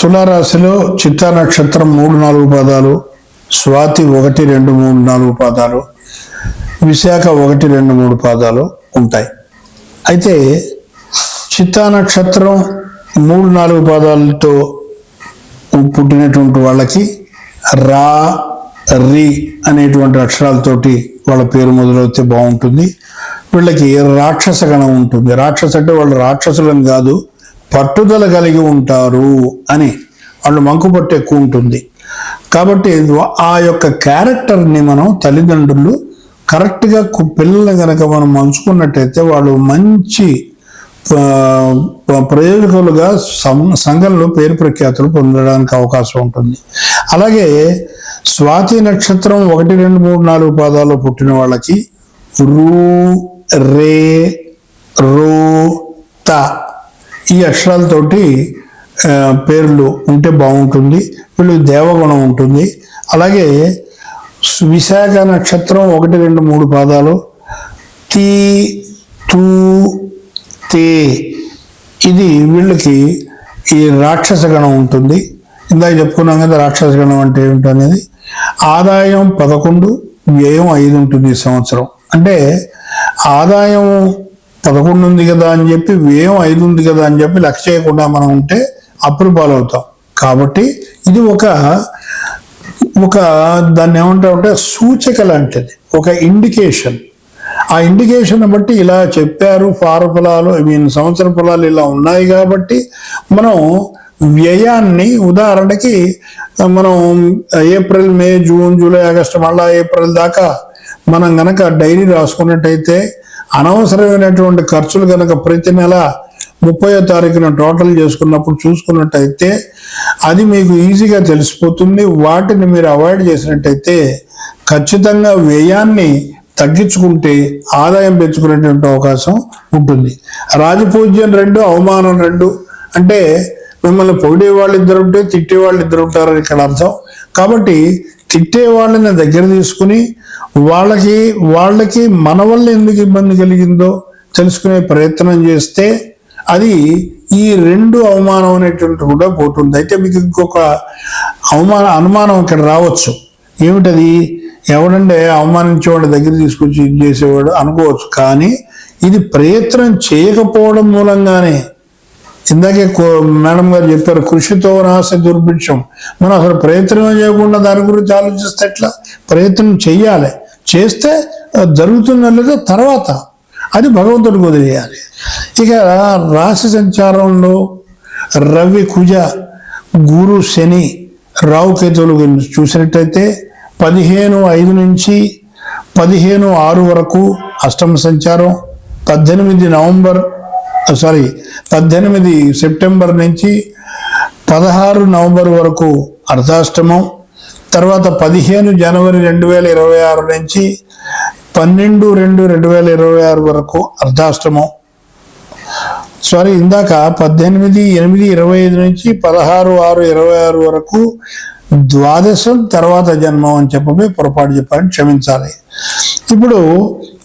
తులారాశిలో చిత్తా నక్షత్రం మూడు నాలుగు పాదాలు స్వాతి ఒకటి రెండు మూడు నాలుగు పాదాలు విశాఖ ఒకటి రెండు మూడు పాదాలు ఉంటాయి. అయితే చిత్తా నక్షత్రం మూడు నాలుగు పాదాలతో పుట్టినటువంటి వాళ్ళకి రా రి అనేటువంటి అక్షరాలతోటి వాళ్ళ పేరు మొదలవుతే బాగుంటుంది. వీళ్ళకి రాక్షస గణం ఉంటుంది. రాక్షస అంటే వాళ్ళు రాక్షసులను కాదు. పట్టుదల కలిగి ఉంటారు అని వాళ్ళు మంకుపట్టు ఎక్కువ ఉంటుంది. కాబట్టి ఆ యొక్క క్యారెక్టర్ని మనం తల్లిదండ్రులు కరెక్ట్గా పిల్లల్ని కనుక మనం మంచుకున్నట్టయితే వాళ్ళు మంచి ప్రయోజకులుగా సం- సంఘంలో పేరు ప్రఖ్యాతులు పొందడానికి అవకాశం ఉంటుంది. అలాగే స్వాతి నక్షత్రం ఒకటి రెండు మూడు నాలుగు పాదాల్లో పుట్టిన వాళ్ళకి రూ రే రో త ఈ అక్షరాలతోటి పేర్లు ఉంటే బాగుంటుంది. వీళ్ళు దేవగుణం ఉంటుంది. అలాగే విశాఖ నక్షత్రం ఒకటి రెండు మూడు పాదాలు. తీ తూ తే. ఇది వీళ్ళకి ఈ రాక్షస గణం ఉంటుంది. ఇందాక చెప్పుకున్నాం కదా రాక్షస గణం అంటే ఏమిటనేది? ఆదాయం పదకొండు వ్యయం ఐదు ఉంటుంది ఈ సంవత్సరం. అంటే ఆదాయం పదకొండు ఉంది కదా అని చెప్పి వ్యయం ఐదు ఉంది కదా అని చెప్పి లక్ష చేయకుండా మనం ఉంటే అప్పులు పాలవుతాం. కాబట్టి ఇది ఒక ఒక దాన్ని ఏమంటామంటే సూచిక లాంటిది. ఒక ఇండికేషన్ ఆ ఇండికేషన్ బట్టి ఇలా చెప్పారు ఫార ఫలాలు ఐ మీన్ సంవత్సర ఫలాలు ఇలా ఉన్నాయి కాబట్టి మనం వ్యయాన్ని ఉదాహరణకి మనం April May June July August మళ్ళా ఏప్రిల్ దాకా మనం గనక డైరీ రాసుకున్నట్టయితే అనవసరమైనటువంటి ఖర్చులు కనుక ప్రతి నెల ముప్పయో తారీఖున టోటల్ చేసుకున్నప్పుడు చూసుకున్నట్టయితే అది మీకు ఈజీగా తెలిసిపోతుంది. వాటిని మీరు అవాయిడ్ చేసినట్టయితే ఖచ్చితంగా వ్యయాన్ని తగ్గించుకుంటే ఆదాయం పెంచుకునేటువంటి అవకాశం ఉంటుంది. రాజపూజ్యం రెండు అవమానం రెండు. అంటే మిమ్మల్ని పొగిడే వాళ్ళు ఇద్దరు ఉంటే తిట్టే వాళ్ళు ఇద్దరు ఉంటారని ఇక్కడ అర్థం. కాబట్టి తిట్టే వాళ్ళని దగ్గర తీసుకుని వాళ్ళకి వాళ్ళకి మన వల్ల ఎందుకు ఇబ్బంది కలిగిందో తెలుసుకునే ప్రయత్నం చేస్తే అది ఈ రెండు అవమానం అనేటువంటి కూడా పోతుంది. అయితే మీకు ఇంకొక అవమాన అనుమానం ఇక్కడ రావచ్చు. ఏమిటది? ఎవడంటే అవమానించేవాడు దగ్గర తీసుకొచ్చి ఇది చేసేవాడు అనుకోవచ్చు. కానీ ఇది ప్రయత్నం చేయకపోవడం మూలంగానే ఇందాకే కో- మేడం గారు చెప్పారు కృషితో నాశ దుర్భిక్షం. మనం అసలు ప్రయత్నం చేయకుండా దాని గురించి ఆలోచిస్తే ఎట్లా? ప్రయత్నం చెయ్యాలి. చేస్తే అది తర్వాత అది భగవంతుడికి వదిలేయాలి. ఇక రాశి సంచారంలో రవి కుజ గురు శని రావుకేతువులు గురించి చూసినట్టయితే పదిహేను ఐదు నుంచి పదిహేను ఆరు వరకు అష్టమ సంచారం పద్దెనిమిది నవంబర్ సారీ పద్దెనిమిది సెప్టెంబర్ నుంచి పదహారు నవంబర్ వరకు అర్ధాష్టమం తర్వాత పదిహేను జనవరి రెండు వేల ఇరవై ఆరు నుంచి పన్నెండు రెండు రెండు వేల ఇరవై ఆరు వరకు అర్ధాష్టమం. సారీ ఇందాక పద్దెనిమిది ఎనిమిది ఇరవై ఐదు నుంచి పదహారు ఆరు ఇరవై ఆరు వరకు ద్వాదశం తర్వాత జన్మం అని చెప్పమే పొరపాటు చెప్పాను క్షమించాలి. ఇప్పుడు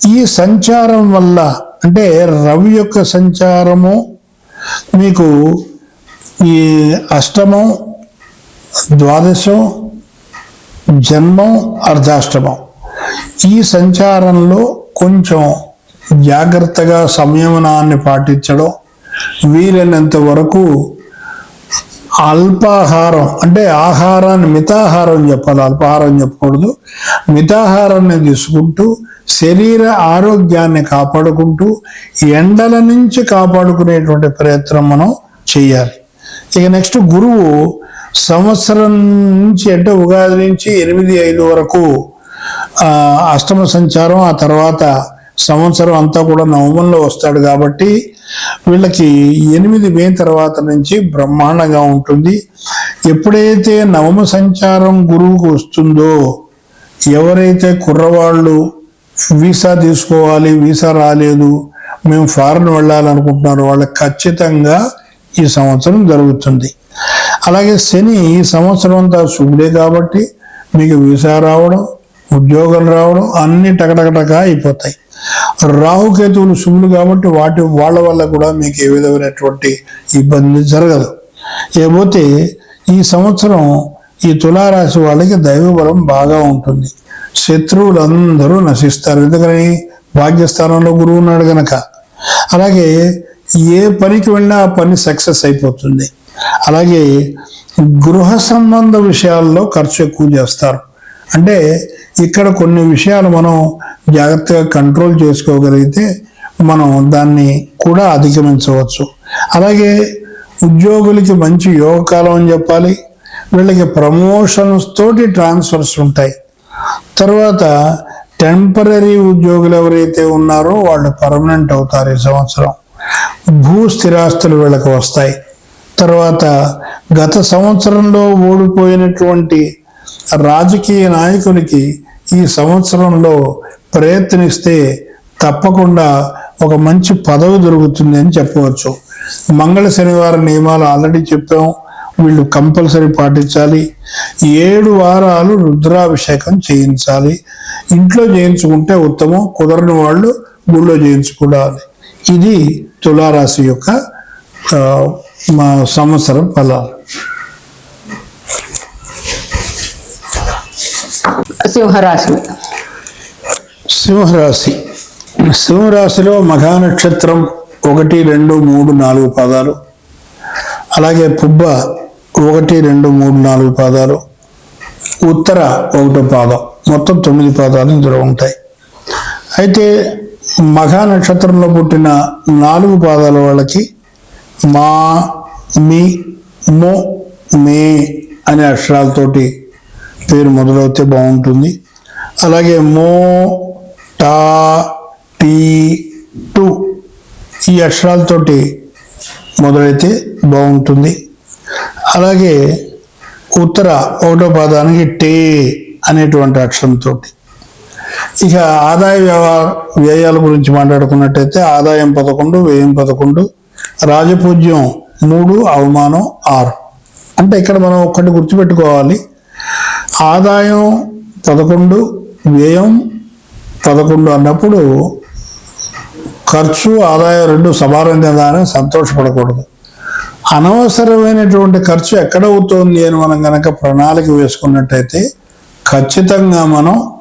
ఈ సంచారం వల్ల అంటే రవి యొక్క సంచారము మీకు ఈ అష్టమం ద్వాదశం జన్మం అర్ధాష్టమం. ఈ సంచారంలో కొంచెం జాగ్రత్తగా సంయమనాన్ని పాటించడం వీలైనంత వరకు అల్పాహారం అంటే ఆహారాన్ని మితాహారం చెప్పాలి. అల్పాహారం చెప్పకూడదు. మితాహారాన్ని తీసుకుంటూ శరీర ఆరోగ్యాన్ని కాపాడుకుంటూ ఎండల నుంచి కాపాడుకునేటువంటి ప్రయత్నం మనం చేయాలి. ఇక నెక్స్ట్ గురువు సంవత్సరం నుంచి అంటే ఉగాది నుంచి ఎనిమిది ఐదు వరకు అష్టమ సంచారం ఆ తర్వాత సంవత్సరం అంతా కూడా నవమంలో వస్తాడు కాబట్టి వీళ్ళకి ఎనిమిది మే తర్వాత నుంచి బ్రహ్మాండంగా ఉంటుంది. ఎప్పుడైతే నవమ సంచారం గురువుకు వస్తుందో ఎవరైతే కుర్రవాళ్ళు వీసా తీసుకోవాలి వీసా రాలేదు మేము ఫారెన్ వెళ్ళాలనుకుంటున్నారు. వాళ్ళకి ఖచ్చితంగా ఈ సంవత్సరం జరుగుతుంది. అలాగే శని ఈ సంవత్సరం అంతా శుభుడే కాబట్టి మీకు వీసా రావడం ఉద్యోగాలు రావడం అన్ని టకటకటక అయిపోతాయి. రాహుకేతువులు శుభులు కాబట్టి వాటి వాళ్ళ వల్ల కూడా మీకు ఏ విధమైనటువంటి ఇబ్బంది జరగదు. లేకపోతే ఈ సంవత్సరం ఈ తులారాశి వాళ్ళకి దైవబలం బాగా ఉంటుంది. శత్రువులందరూ నశిస్తారు. ఎందుకని? భాగ్యస్థానంలో గురువు ఉన్నాడు గనక. అలాగే ఏ పనికి వెళ్ళినా ఆ పని సక్సెస్ అయిపోతుంది. అలాగే గృహ సంబంధ విషయాల్లో ఖర్చు ఎక్కువ చేస్తారు. అంటే ఇక్కడ కొన్ని విషయాలు మనం జాగ్రత్తగా కంట్రోల్ చేసుకోగలిగితే మనం దాన్ని కూడా అధిగమించవచ్చు. అలాగే ఉద్యోగులకి మంచి యోగకాలం అని చెప్పాలి. వీళ్ళకి ప్రమోషన్స్ తోటి ట్రాన్స్ఫర్స్ ఉంటాయి. తర్వాత టెంపరీ ఉద్యోగులు ఎవరైతే ఉన్నారో వాళ్ళు పర్మనెంట్ అవుతారు ఈ సంవత్సరం. భూ స్థిరాస్తులు వీళ్ళకి వస్తాయి. తర్వాత గత సంవత్సరంలో ఓడిపోయినటువంటి రాజకీయ నాయకులకి ఈ సంవత్సరంలో ప్రయత్నిస్తే తప్పకుండా ఒక మంచి పదవి దొరుకుతుంది అని చెప్పవచ్చు. మంగళ శనివారం నియమాలు ఆల్రెడీ చెప్పాం. వీళ్ళు కంపల్సరీ పాటించాలి. ఏడు వారాలు రుద్రాభిషేకం చేయించాలి. ఇంట్లో చేయించుకుంటే ఉత్తమం కుదరని వాళ్ళు గుళ్ళో చేయించుకోవాలి. ఇది తులారాశి యొక్క మా సంవత్సరం ఫలాలు. సింహరాశి. సింహరాశి. సింహరాశిలో మఘా నక్షత్రం ఒకటి రెండు మూడు నాలుగు పాదాలు. అలాగే పుబ్బ ఒకటి రెండు మూడు నాలుగు పాదాలు. ఉత్తర ఒకటో పాదం. మొత్తం తొమ్మిది పాదాలు ఇందులో ఉంటాయి. అయితే మఘా నక్షత్రంలో పుట్టిన నాలుగు పాదాల వాళ్ళకి మా మీ మో మే అనే అక్షరాలతోటి పేరు మొదలవుతే బాగుంటుంది. అలాగే మో టా టీ టు ఈ అక్షరాలతోటి మొదలైతే బాగుంటుంది. అలాగే ఉత్తర ఒకటో పాదానికి టే అనేటువంటి అక్షరంతో ఇక ఆదాయ వ్యవహార వ్యయాల గురించి మాట్లాడుకున్నట్టయితే ఆదాయం పదకొండు వ్యయం పదకొండు రాజపూజ్యం మూడు అవమానం ఆరు. అంటే ఇక్కడ మనం ఒక్కటి గుర్తుపెట్టుకోవాలి. ఆదాయం పదకొండు వ్యయం పదకొండు అన్నప్పుడు ఖర్చు ఆదాయం రెండు సమానంగానే సంతోషపడకూడదు. అనవసరమైనటువంటి ఖర్చు ఎక్కడ అవుతోంది అని మనం కనుక ప్రణాళిక వేసుకున్నట్టయితే ఖచ్చితంగా మనం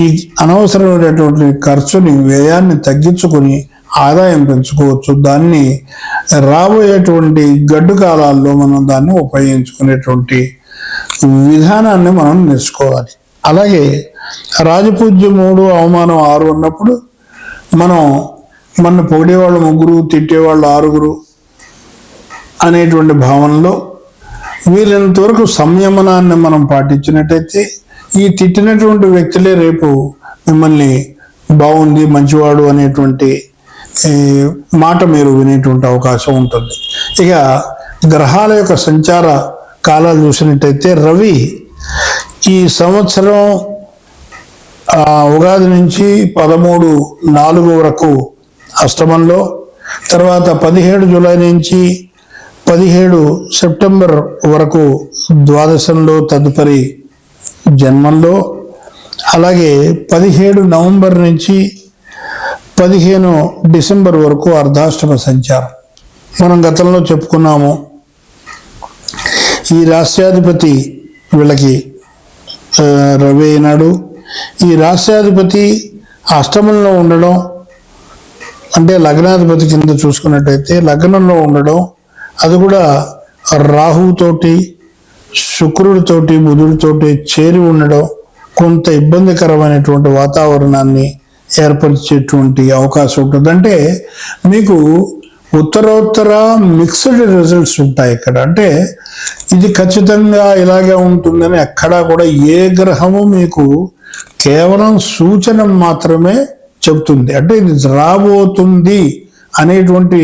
ఈ అనవసరమైనటువంటి ఖర్చుని వ్యయాన్ని తగ్గించుకొని ఆదాయం పెంచుకోవచ్చు. దాన్ని రాబోయేటువంటి గడ్డు కాలాల్లో మనం దాన్ని ఉపయోగించుకునేటువంటి విధానాన్ని మనం నేర్చుకోవాలి. అలాగే రాజపూజ్య మూడు అవమానం ఆరు ఉన్నప్పుడు మనం మన పొగిడేవాళ్ళు ముగ్గురు తిట్టేవాళ్ళు ఆరుగురు అనేటువంటి భావనలో వీలైనంత వరకు సంయమనాన్ని మనం పాటించినట్టయితే ఈ తిట్టినటువంటి వ్యక్తులే రేపు మిమ్మల్ని బాగుంది మంచివాడు అనేటువంటి మాట మీరు వినేటువంటి అవకాశం ఉంటుంది. ఇక గ్రహాల యొక్క సంచార కాలాలు చూసినట్టయితే రవి ఈ సంవత్సరం ఆ, ఉగాది నుంచి పదమూడు నాలుగు వరకు అష్టమంలో తర్వాత పదిహేడు జూలై నుంచి పదిహేడు సెప్టెంబర్ వరకు ద్వాదశంలో తదుపరి జన్మంలో అలాగే పదిహేడు నవంబర్ నుంచి పదిహేను డిసెంబర్ వరకు అర్ధాష్టమ సంచారం. మనం గతంలో చెప్పుకున్నాము ఈ రాష్ట్రాధిపతి వీళ్ళకి రవి అయినాడు. ఈ రాష్ట్రాధిపతి అష్టమంలో ఉండడం అంటే లగ్నాధిపతి కింద చూసుకున్నట్టయితే లగ్నంలో ఉండడం అది కూడా రాహుతోటి శుక్రుడితోటి బుధుడితోటి చేరి ఉండడం కొంత ఇబ్బందికరమైనటువంటి వాతావరణాన్ని ఏర్పరిచేటువంటి అవకాశం ఉంటుంది. అంటే మీకు ఉత్తరోత్తర మిక్స్డ్ రిజల్ట్స్ ఉంటాయి ఇక్కడ. అంటే ఇది ఖచ్చితంగా ఇలాగే ఉంటుందని ఎక్కడా కూడా ఏ గ్రహము మీకు కేవలం సూచన మాత్రమే చెప్తుంది అంటే ఇది రాబోతుంది అనేటువంటి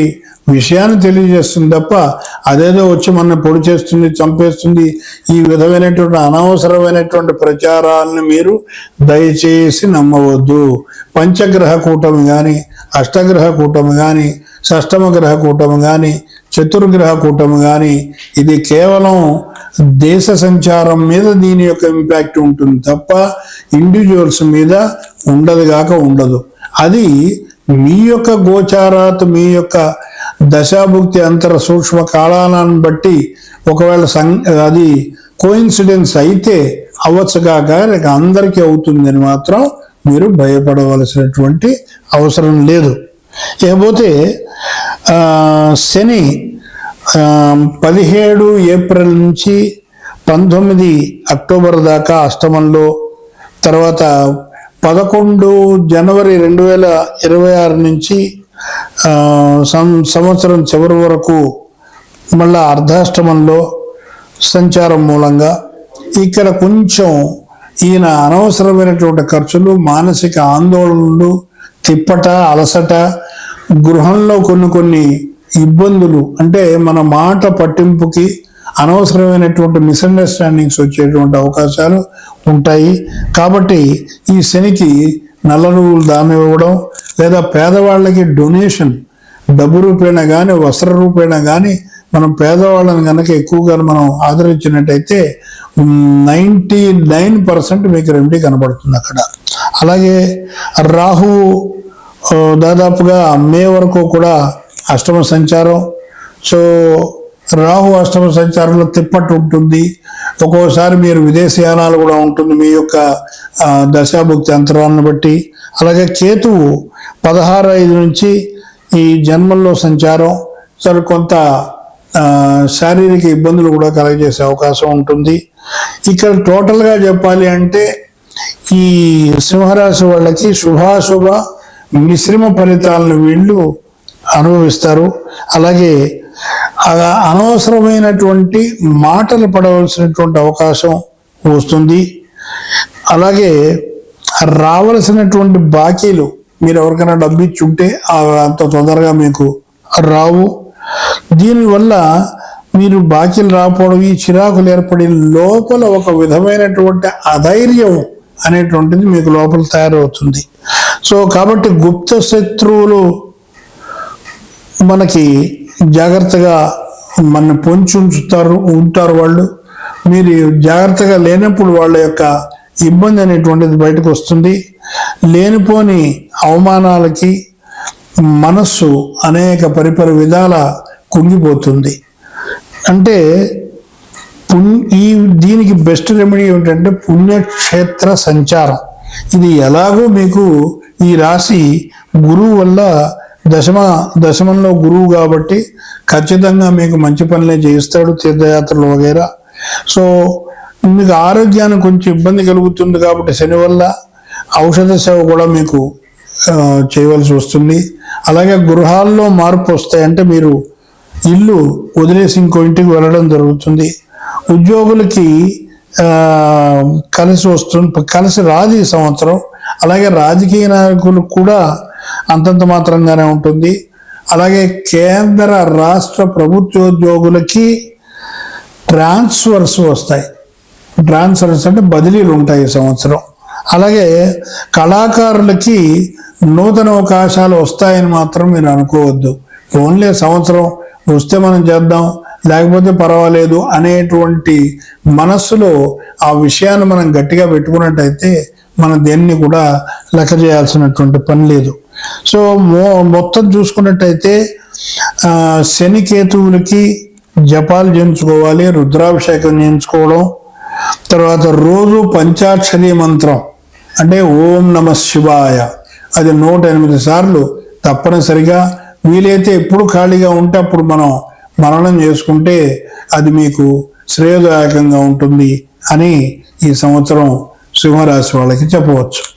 విషయాన్ని తెలియజేస్తుంది తప్ప అదేదో వచ్చి మన పొడి చేస్తుంది చంపేస్తుంది. ఈ విధమైనటువంటి అనవసరమైనటువంటి ప్రచారాలను మీరు దయచేసి నమ్మవద్దు. పంచగ్రహ కూటమి కానీ అష్టగ్రహ కూటమి కానీ షష్టమ గ్రహ కూటమి కానీ చతుర్గ్రహ కూటమి కానీ ఇది కేవలం దేశ సంచారం మీద దీని యొక్క ఇంపాక్ట్ ఉంటుంది తప్ప ఇండివిజువల్స్ మీద ఉండదు కాక ఉండదు. అది మీ యొక్క గోచారాత్ మీ యొక్క దశాభుక్తి అంతర సూక్ష్మ కాలాలను బట్టి ఒకవేళ సం అది కోయిన్సిడెన్స్ అయితే అవ్వచ్చు కాక లేక అందరికీ అవుతుందని మాత్రం మీరు భయపడవలసినటువంటి అవసరం లేదు. ఇకపోతే శని పదిహేడు ఏప్రిల్ నుంచి పంతొమ్మిది అక్టోబర్ దాకా అష్టమంలో తర్వాత పదకొండు జనవరి రెండు వేల ఇరవై ఆరు నుంచి సంవత్సరం చివరి వరకు మళ్ళా అర్ధాష్టమంలో సంచారం మూలంగా ఇక్కడ కొంచెం ఈయన అనవసరమైనటువంటి ఖర్చులు మానసిక ఆందోళనలు తిప్పట అలసట గృహంలో కొన్ని కొన్ని ఇబ్బందులు అంటే మన మాట పట్టింపుకి అనవసరమైనటువంటి మిస్అండర్స్టాండింగ్స్ వచ్చేటువంటి అవకాశాలు ఉంటాయి. కాబట్టి ఈ శనికి నల్ల నువ్వులు దానం ఇవ్వడం లేదా పేదవాళ్ళకి డొనేషన్ డబ్బు రూపేణ కానీ వస్త్ర రూపేణ కానీ మనం పేదవాళ్ళని కనుక ఎక్కువగా మనం ఆదరించినట్టయితే నైంటీ నైన్ పర్సెంట్ మీకు రెమెడీ కనబడుతుంది అక్కడ. అలాగే రాహు దాదాపుగా మే వరకు కూడా అష్టమ సంచారం. సో రాహు అష్టమ సంచారంలో తిప్పట్టు ఉంటుంది. ఒక్కోసారి మీరు విదేశీయానాలు కూడా ఉంటుంది మీ యొక్క దశాభుక్తి అంతరాలను బట్టి. అలాగే కేతువు పదహారు ఐదు నుంచి ఈ జన్మల్లో సంచారం. సరే కొంత శారీరక ఇబ్బందులు కూడా కలగజేసే అవకాశం ఉంటుంది. ఇక్కడ టోటల్గా చెప్పాలి అంటే ఈ సింహరాశి వాళ్ళకి శుభాశుభ మిశ్రమ ఫలితాలను వీళ్ళు అనుభవిస్తారు. అలాగే అనవసరమైనటువంటి మాటలు పడవలసినటువంటి అవకాశం వస్తుంది. అలాగే రావలసినటువంటి బాకీలు మీరు ఎవరికైనా డబ్బు ఇచ్చి ఉంటే అవి అంత తొందరగా మీకు రావు. దీనివల్ల మీరు బాకీలు రాకపోవడం ఈ చిరాకులు ఏర్పడి లోపల ఒక విధమైనటువంటి అధైర్యం అనేటువంటిది మీకు లోపల తయారవుతుంది. సో కాబట్టి గుప్త శత్రువులు మనకి జాగ్రత్తగా మన పొంచి ఉంచుతారు ఉంటారు వాళ్ళు. మీరు జాగ్రత్తగా లేనప్పుడు వాళ్ళ యొక్క ఇబ్బంది అనేటువంటిది బయటకు వస్తుంది. లేనిపోని అవమానాలకి మనస్సు అనేక పరిపరి విధాల కుంగిపోతుంది. అంటే పుణ్య ఈ దీనికి బెస్ట్ రెమెడీ ఏమిటంటే పుణ్యక్షేత్ర సంచారం. ఇది ఎలాగో మీకు ఈ రాశి గురువు వల్ల దశమ దశమంలో గురువు కాబట్టి ఖచ్చితంగా మీకు మంచి పనులే చేయిస్తాడు తీర్థయాత్రలు వగేరా. సో మీకు ఆరోగ్యానికి కొంచెం ఇబ్బంది కలుగుతుంది కాబట్టి శని వల్ల ఔషధ సేవ కూడా మీకు చేయవలసి వస్తుంది. అలాగే గృహాల్లో మార్పు వస్తాయి. అంటే మీరు ఇల్లు వదిలేసి ఇంకో ఇంటికి వెళ్ళడం జరుగుతుంది. ఉద్యోగులకి కలిసి వస్తుంది కలిసి రాదు ఈ సంవత్సరం. అలాగే రాజకీయ నాయకులకు కూడా అంతంత మాత్రంగానే ఉంటుంది. అలాగే కేంద్ర రాష్ట్ర ప్రభుత్వోద్యోగులకి ట్రాన్స్ఫర్స్ వస్తాయి. ట్రాన్స్ఫర్స్ అంటే బదిలీలు ఉంటాయి ఈ సంవత్సరం. అలాగే కళాకారులకి నూతన అవకాశాలు వస్తాయని మాత్రం మీరు అనుకోవద్దు. ఓన్లీ సంవత్సరం వస్తే మనం చేద్దాం లేకపోతే పర్వాలేదు అనేటువంటి మనస్సులో ఆ విషయాన్ని మనం గట్టిగా పెట్టుకున్నట్టయితే మనం దేన్ని కూడా లెక్క చేయాల్సినటువంటి పని లేదు. సో మో మొత్తం చూసుకున్నట్టయితే శనికేతువులకి జపాలు చేయించుకోవాలి రుద్రాభిషేకం చేయించుకోవడం తర్వాత రోజు పంచాక్షరి మంత్రం. అంటే ఓం నమ శివాయ. అది నూట ఎనిమిది సార్లు తప్పనిసరిగా వీలైతే ఎప్పుడు ఖాళీగా ఉంటే అప్పుడు మనం మరణం చేసుకుంటే అది మీకు శ్రేయదాయకంగా ఉంటుంది అని ఈ సంవత్సరం సింహరాశి వాళ్ళకి చెప్పవచ్చు.